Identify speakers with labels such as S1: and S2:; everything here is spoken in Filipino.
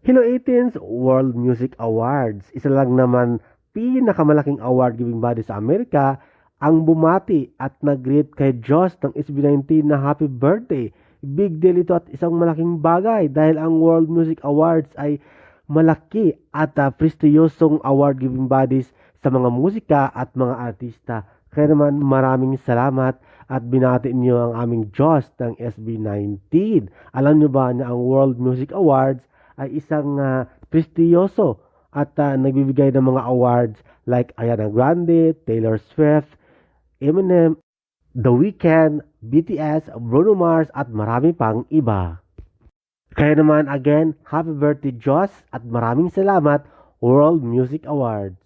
S1: Hello 18's World Music Awards. Isa lang naman pinakamalaking award-giving body sa Amerika ang bumati at nag-greet kay Joss ng SB19 na happy birthday. Big deal ito at isang malaking bagay dahil ang World Music Awards ay malaki at uh, prestiyosong award-giving bodies sa mga musika at mga artista. Kaya naman maraming salamat at binati niyo ang aming Diyos ng SB19. Alam niyo ba na ang World Music Awards ay isang uh, prestiyoso at uh, nagbibigay ng mga awards like Ariana Grande, Taylor Swift, Eminem, The Weeknd, BTS, Bruno Mars at marami pang iba. Kaya naman again, happy birthday Joss at maraming salamat World Music Award.